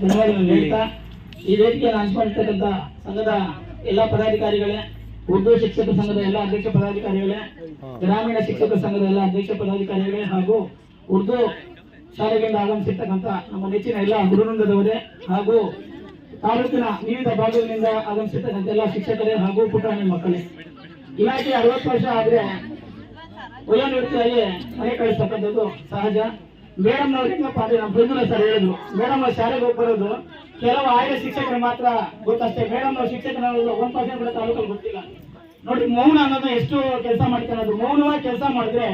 ಈ ವೇದಿಕೆ ಹಂಚಿಕೊಂಡಿರ್ತಕ್ಕಂಥ ಸಂಘದ ಎಲ್ಲಾ ಪದಾಧಿಕಾರಿಗಳೇ, ಉರ್ದು ಶಿಕ್ಷಕ ಸಂಘದ ಎಲ್ಲ ಅಧ್ಯಕ್ಷ ಪದಾಧಿಕಾರಿಗಳೇ, ಗ್ರಾಮೀಣ ಶಿಕ್ಷಕ ಸಂಘದ ಎಲ್ಲ ಅಧ್ಯಕ್ಷ ಪದಾಧಿಕಾರಿಗಳೇ ಹಾಗೂ ಉರ್ದು ಶಾಲೆಗಳಿಂದ ಆಗಮಿಸಿರ್ತಕ್ಕಂಥ ನಮ್ಮ ನೆಚ್ಚಿನ ಎಲ್ಲ ಗುರುವೃಂದದವರೇ ಹಾಗೂ ತಾಲೂಕಿನ ವಿವಿಧ ಭಾಗಗಳಿಂದ ಆಗಮಿಸಿರ್ತಕ್ಕಂಥ ಎಲ್ಲ ಶಿಕ್ಷಕರೇ ಹಾಗೂ ಪುಟಾಣಿ ಮಕ್ಕಳೇ. ಇಲಾಖೆ ಅರವತ್ತು ವರ್ಷ ಆದ್ರೆ ವಯೋನಿವೃತ್ತಿಯಾಗಿ ಮನೆ ಕಳಿಸ್ತಕ್ಕಂಥದ್ದು ಸಹಜ. ಮೇಡಮ್ ನಾವು ಹೆಂಗಪ್ಪ ಅಂದ್ರೆ ನಮ್ಮ ಸರ್ ಹೇಳಿದ್ರು. ಮೇಡಮ್ ನಾವು ಶಾಲೆಗೆ ಹೋಗಿ ಬರೋದು, ಕೆಲವು ಆಯ್ದ ಶಿಕ್ಷಕರು ಮಾತ್ರ ಗೊತ್ತಷ್ಟೇ. ಮೇಡಮ್ ಅವ್ರ ಶಿಕ್ಷಕರ ಒಂದು ಪರ್ಸೆಂಟ್ ಕೂಡ ತಾಲೂಕಲ್ಲಿ ಗೊತ್ತಿಲ್ಲ. ನೋಡಿ ಮೌನ ಅನ್ನೋದು ಎಷ್ಟು ಕೆಲಸ ಮಾಡ್ತಾರೆ. ಅದು ಮೌನವಾಗಿ ಕೆಲಸ ಮಾಡಿದ್ರೆ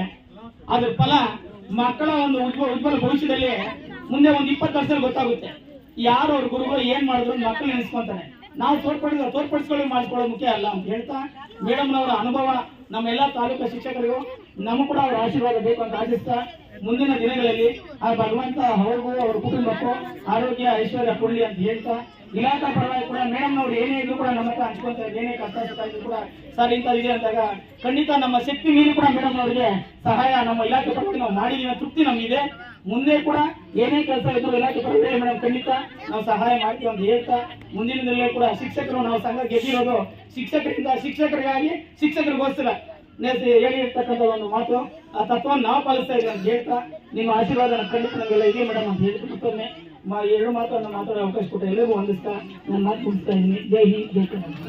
ಅದ್ರ ಫಲ ಮಕ್ಕಳ ಒಂದು ಉಜ್ವಲ ಉಜ್ವಲ ಭವಿಷ್ಯದಲ್ಲಿ ಮುಂದೆ ಒಂದು ಇಪ್ಪತ್ತು ವರ್ಷದಲ್ಲಿ ಗೊತ್ತಾಗುತ್ತೆ. ಯಾರು ಅವ್ರ ಗುರುಗಳು ಏನ್ ಮಾಡಿದ್ರು ಮಕ್ಕಳು ನೆನೆಸ್ಕೊಂತಾರೆ. ನಾವು ತೋರ್ಪಡಿಸ್ ತೋರ್ಪಡಿಸ್ಕೊಳ್ಳಿ ಮಾಡ್ಕೊಳ್ಳೋದು ಮುಖ್ಯ ಅಲ್ಲ ಅಂತ ಹೇಳ್ತಾ ಮೇಡಮ್ನವರ ಅನುಭವ ನಮ್ಮೆಲ್ಲ ತಾಲೂಕ ಶಿಕ್ಷಕರಿಗೂ ನಮಗೂ ಕೂಡ ಅವರ ಆಶೀರ್ವಾದ ಬೇಕು ಅಂತ ಆಶಿಸ್ತಾ ಮುಂದಿನ ದಿನಗಳಲ್ಲಿ ಆ ಭಗವಂತ ಅವ್ರಿಗೂ ಅವ್ರ ಕುಟುಂಬಕ್ಕೂ ಆರೋಗ್ಯ ಐಶ್ವರ್ಯ ಕೊಡ್ಲಿ ಅಂತ ಹೇಳ್ತಾ ಇಲಾಖಾ ಪರವಾಗಿ ಕೂಡ ಮೇಡಮ್ನವ್ರು ಏನೇ ಇದ್ರು ಕೂಡ ನಮ್ಮ ಹತ್ರ ಏನೇ ಕಷ್ಟ ಇದ್ರು ಕೂಡ ಸರ್ ಇಂಥದ್ದಿದೆ ಅಂದಾಗ ಖಂಡಿತ ನಮ್ಮ ಶಕ್ತಿ ಮೀರಿ ಕೂಡ ಮೇಡಮ್ನವರಿಗೆ ಸಹಾಯ, ನಮ್ಮ ಇಲಾಖೆ ಪರವಾಗಿ ನಾವು ಮಾಡಿದೀವಿ ತೃಪ್ತಿ ನಮಗಿದೆ. ಮುಂದೆ ಕೂಡ ಏನೇ ಕೆಲಸ ಇದ್ರು ಇಲಾಖೆ ಪರವಾಗಿ ಮೇಡಮ್ ಖಂಡಿತ ನಾವು ಸಹಾಯ ಮಾಡ್ತೀವಿ ಅಂತ ಹೇಳ್ತಾ ಮುಂದಿನ ದಿನಗಳಲ್ಲಿ ಕೂಡ ಶಿಕ್ಷಕರು ನಾವು ಸಂಘ ಗೆದ್ದಿರೋದು ಶಿಕ್ಷಕರಿಂದ ಶಿಕ್ಷಕರಿಗಾಗಿ ಶಿಕ್ಷಕರಿಗೋಸ್ಕರ ಹೇಳಿರ್ತಕ್ಕಂಥ ಒಂದು ಮಾತು. ಆ ತತ್ವವನ್ನು ನಾವು ಪಾಲಿಸ್ತಾ ಇದ್ದೀವಿ ಅಂತ ಹೇಳ್ತಾ ನಿಮ್ಮ ಆಶೀರ್ವಾದ ಖಂಡಿತ ನಮಗೆಲ್ಲ ಇದೆ ಮೇಡಮ್ ಅಂತ ಹೇಳ್ಬಿಟ್ಟು ಮತ್ತೊಮ್ಮೆ. ಎರಡು ಮಾತನ್ನು ಮಾತಾಡೋ ಅವಕಾಶ ಕೊಟ್ಟ ಎಲ್ಲರಿಗೂ ವಂದಿಸ್ತಾ ನನ್ನ ಮಾತು ಮುಗಿಸ್ತಾ ಇದ್ದೀನಿ. ಜೈ ಹಿಂದ್, ಜೈ ಕರ್ನಾಟಕ.